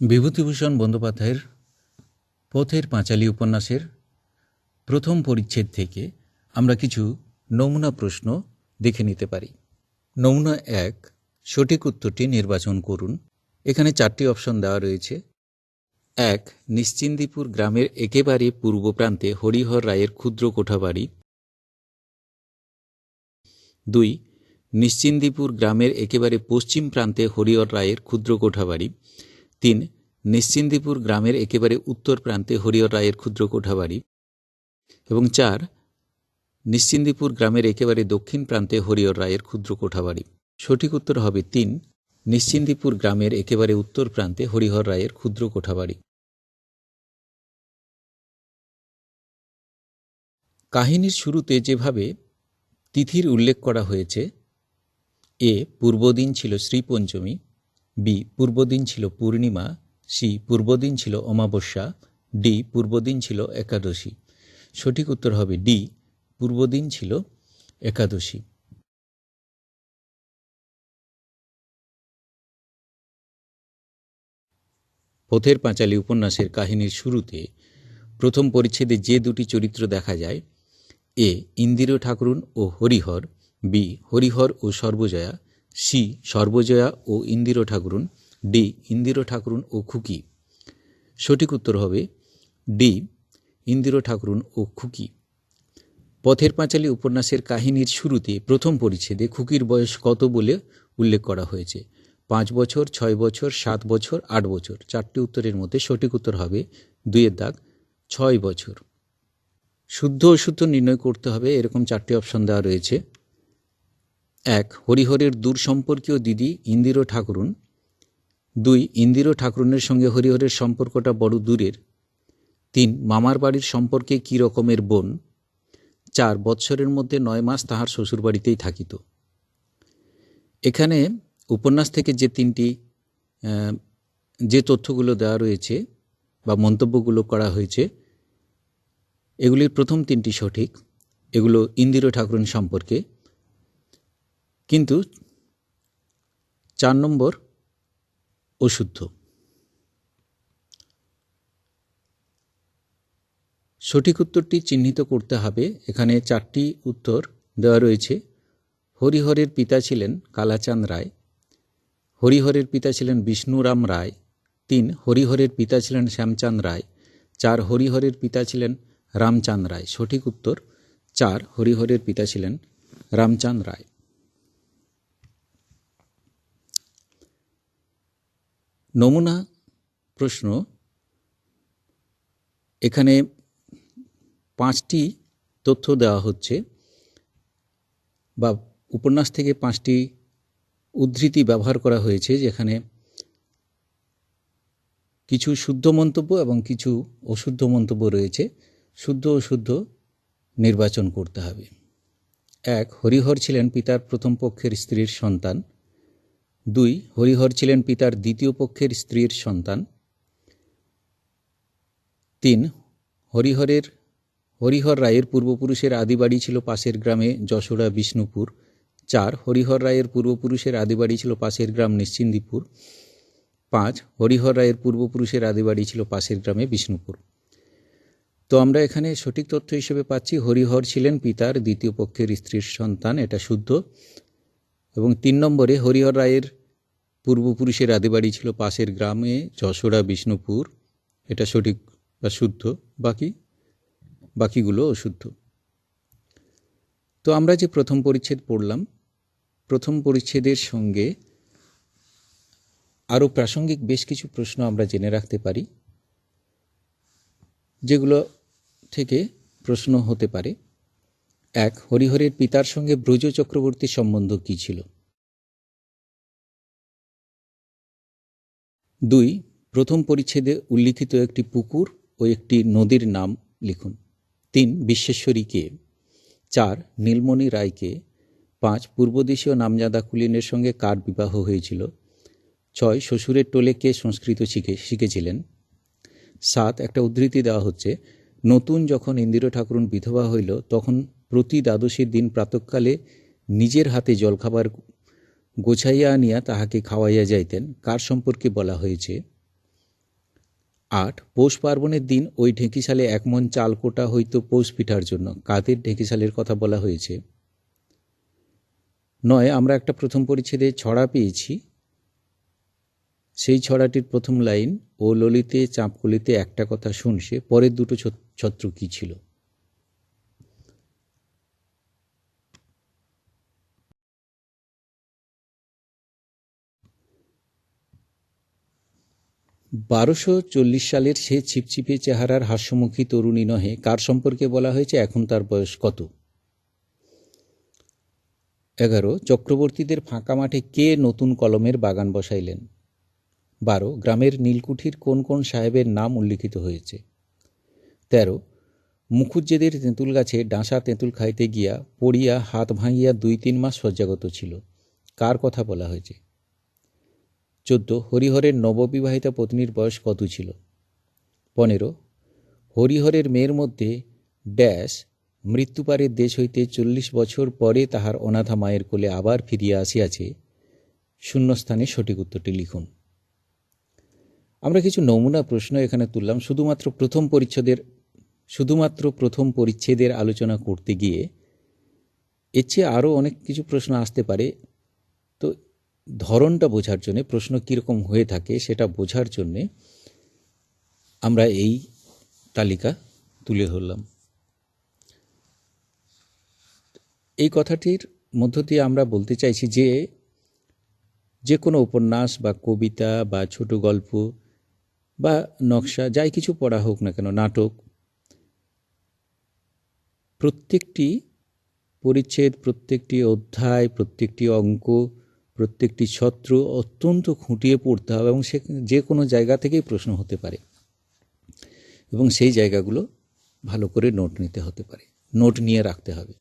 বিভূতিভূষণ বন্দ্যোপাধ্যায়ের পথের পাঁচালী উপন্যাসের প্রথম পরিচ্ছেদ থেকে আমরা কিছু নমুনা প্রশ্ন দেখে নিতে পারি। নমুনা এক, সঠিক উত্তরটি নির্বাচন করুন। এখানে চারটি অপশন দেওয়া রয়েছে। এক, নিশ্চিন্দিপুর গ্রামের একেবারে পূর্ব প্রান্তে হরিহর রায়ের ক্ষুদ্র কোঠাবাড়ি। দুই, নিশ্চিন্দিপুর গ্রামের একেবারে পশ্চিম প্রান্তে হরিহর রায়ের ক্ষুদ্র কোঠাবাড়ি। তিন, নিশ্চিন্দিপুর গ্রামের একেবারে উত্তর প্রান্তে হরিহর রায়ের ক্ষুদ্র কোঠাবাড়ি এবং চার, নিশ্চিন্দিপুর গ্রামের একেবারে দক্ষিণ প্রান্তে হরিহর রায়ের ক্ষুদ্র কোঠাবাড়ি। সঠিক উত্তর হবে তিন, নিশ্চিন্দিপুর গ্রামের একেবারে উত্তর প্রান্তে হরিহর রায়ের ক্ষুদ্র কোঠাবাড়ি। কাহিনীর শুরুতে যেভাবে তিথির উল্লেখ করা হয়েছে, এ পূর্বদিন ছিল শ্রীপঞ্চমী বি, পূর্বদিন ছিল পূর্ণিমা, সি, পূর্বদিন ছিল অমাবস্যা, ডি, পূর্বদিন ছিল একাদশী। সঠিক উত্তর হবে ডি, পূর্বদিন ছিল একাদশী। পথের পাঁচালী উপন্যাসের কাহিনীর শুরুতে প্রথম পরিচ্ছেদে যে দুটি চরিত্র দেখা যায়, এ, ইন্দির ঠাকুরুন ও হরিহর, বি, হরিহর ও সর্বজয়া সি সর্বজয়া ও ইন্দির ঠাকুরুন, ডি ইন্দির ঠাকুরুন ও খুকি। সঠিক উত্তর হবে ডি ইন্দির ঠাকুরুন ও খুকি। পথের পাঁচালী উপন্যাসের কাহিনীর শুরুতে প্রথম পরিচ্ছেদে খুকির বয়স কত বলে উল্লেখ করা হয়েছে? পাঁচ বছর, ছয় বছর, সাত বছর, আট বছর। চারটি উত্তরের মধ্যে সঠিক উত্তর হবে দুইয়ের দাগ, ছয় বছর। শুদ্ধ অশুদ্ধ নির্ণয় করতে হবে, এরকম চারটি অপশন দেওয়া রয়েছে। এক, হরিহরের দূর সম্পর্কীয় দিদি ইন্দির ঠাকুরুন। দুই, ইন্দির ঠাকুরুনের সঙ্গে হরিহরের সম্পর্কটা বড় দূরের। তিন, মামার বাড়ির সম্পর্কে কী রকমের বোন। চার, বৎসরের মধ্যে নয় মাস তাহার শ্বশুরবাড়িতেই থাকিত। এখানে উপন্যাস থেকে যে তিনটি যে তথ্যগুলো দেওয়া রয়েছে বা মন্তব্যগুলো করা হয়েছে, এগুলির প্রথম তিনটি সঠিক। এগুলো ইন্দির ঠাকুরন সম্পর্কে। কিন্তু চার নম্বর অশুদ্ধ। সঠিক উত্তরটি চিহ্নিত করতে হবে। এখানে চারটি উত্তর দেওয়া রয়েছে। হরিহরের পিতা ছিলেন কালাচাঁদ রায়, হরিহরের পিতা ছিলেন বিষ্ণুরাম রায়, তিন হরিহরের পিতা ছিলেন শ্যামচাঁদ রায়, চার হরিহরের পিতা ছিলেন রামচাঁদ রায়। সঠিক উত্তর চার হরিহরের পিতা ছিলেন রামচাঁদ রায়। নমুনা প্রশ্ন। এখানে পাঁচটি তথ্য দেওয়া হচ্ছে বা উপন্যাস থেকে পাঁচটি উদ্ধৃতি ব্যবহার করা হয়েছে যেখানে কিছু শুদ্ধ মন্তব্য এবং কিছু অশুদ্ধ মন্তব্য রয়েছে। শুদ্ধ অশুদ্ধ নির্বাচন করতে হবে। এক, হরিহর ছিলেন পিতার প্রথম পক্ষের স্ত্রীর সন্তান। দুই, হরিহর ছিলেন পিতার দ্বিতীয় পক্ষের স্ত্রীর সন্তান। তিন, হরিহরের, হরিহর রায়ের পূর্বপুরুষের আদিবাড়ি ছিল পাশের গ্রামে যশোড়া বিষ্ণুপুর। চার, হরিহর রায়ের পূর্বপুরুষের আদিবাড়ি ছিল পাশের গ্রাম নিশ্চিন্দিপুর। পাঁচ, হরিহর রায়ের পূর্বপুরুষের আদিবাড়ি ছিল পাশের গ্রামে বিষ্ণুপুর। তো আমরা এখানে সঠিক তথ্য হিসেবে পাচ্ছি, হরিহর ছিলেন পিতার দ্বিতীয় পক্ষের স্ত্রীর সন্তান, এটা শুদ্ধ। এবং তিন নম্বরে হরিহর রায়ের পূর্বপুরুষের আদিবাড়ি ছিল পাশের গ্রামে যশোড়া বিষ্ণুপুর। এটা সঠিক বা শুদ্ধ? বাকি? বাকিগুলো অশুদ্ধ। তো আমরা যে প্রথম পরিচ্ছেদ পড়লাম, প্রথম পরিচ্ছেদের সঙ্গে আরও প্রাসঙ্গিক বেশ কিছু প্রশ্ন আমরা জেনে রাখতে পারি, যেগুলো থেকে প্রশ্ন হতে পারে। এক, হরিহরের পিতার সঙ্গে ব্রজ চক্রবর্তীর সম্বন্ধ কী ছিল? দুই, প্রথম পরিচ্ছেদে উল্লিখিত একটি পুকুর ও একটি নদীর নাম লিখুন। তিন, বিশ্বেশ্বরী কে? চার, নীলমণি রায়কে? পাঁচ, পূর্বদেশীয় নামজাদা কুলিনের সঙ্গে কার বিবাহ হয়েছিল? ছয়, শ্বশুরের টোলে কে সংস্কৃত শিখে শিখেছিলেন? সাত, একটা উদ্ধৃতি দেওয়া হচ্ছে। নতুন যখন ইন্দির ঠাকুরুন বিধবা হইল, তখন প্রতি দ্বাদশীর দিন প্রাতঃকালে নিজের হাতে জলখাবার গোছাইয়া আনিয়া তাহাকে খাওয়াইয়া যাইতেন, কার সম্পর্কে বলা হয়েছে? আট, পৌষ পার্বণের দিন ওই ঢেঁকিশালে একমন চাল কোটা হইতো পৌষ পিঠার জন্য, কাদের ঢেঁকিশালের কথা বলা হয়েছে? নয়, আমরা একটা প্রথম পরিচ্ছেদে ছড়া পেয়েছি। সেই ছড়াটির প্রথম লাইন, ও ললিতে চাঁপকলিতে একটা কথা শুনছে পরের দুটো ছত- ছত্র কি ছিল? বারোশো চল্লিশ সালের সে ছিপছিপে চেহারার হাস্যমুখী তরুণী নহে, কার সম্পর্কে বলা হয়েছে, এখন তার বয়স কত? এগারো, চক্রবর্তীদের ফাঁকা মাঠে কে নতুন কলমের বাগান বসাইলেন? বারো, গ্রামের নীলকুঠির কোন কোন সাহেবের নাম উল্লিখিত হয়েছে? তেরো মুখুজ্জেদের তেঁতুল গাছে ডাঁসা তেঁতুল খাইতে গিয়া পড়িয়া হাত ভাঙিয়া দুই তিন মাস শয্যাগত ছিল। কার কথা বলা হয়েছে? চোদ্দ, হরিহরের নববিবাহিতা পত্নীর বয়স কত ছিল? পনেরো, হরিহরের মেয়ের মধ্যে ড্যাশ মৃত্যুপারের দেশ হইতে চল্লিশ বছর পরে তাহার অনাথা মায়ের কোলে আবার ফিরিয়া আসিয়াছে। শূন্যস্থানে সঠিক উত্তরটি লিখুন। আমরা কিছু নমুনা প্রশ্ন এখানে তুললাম। শুধুমাত্র প্রথম পরিচ্ছদের, শুধুমাত্র প্রথম পরিচ্ছেদের আলোচনা করতে গিয়ে এর চেয়ে আরও অনেক কিছু প্রশ্ন আসতে পারে। তো ধরনটা বোঝার জন্যে, প্রশ্ন কীরকম হয়ে থাকে সেটা বোঝার জন্যে আমরা এই তালিকা তুলে ধরলাম। এই কথাটির মধ্য দিয়ে আমরা বলতে চাইছি যে যে কোনো উপন্যাস বা কবিতা বা ছোট গল্প বা নকশা, যাই কিছু পড়া হোক না কেন, নাটক, প্রত্যেকটি পরিচ্ছেদ, প্রত্যেকটি অধ্যায়, প্রত্যেকটি অঙ্ক প্রত্যেকটি ছত্র অত্যন্ত খুঁটিয়ে পড়তে হবে এবং সে যে কোনো জায়গা থেকেই প্রশ্ন হতে পারে। এবং সেই জায়গাগুলো ভালো করে নোট নিতে হতে পারে। নোট নিয়ে রাখতে হবে।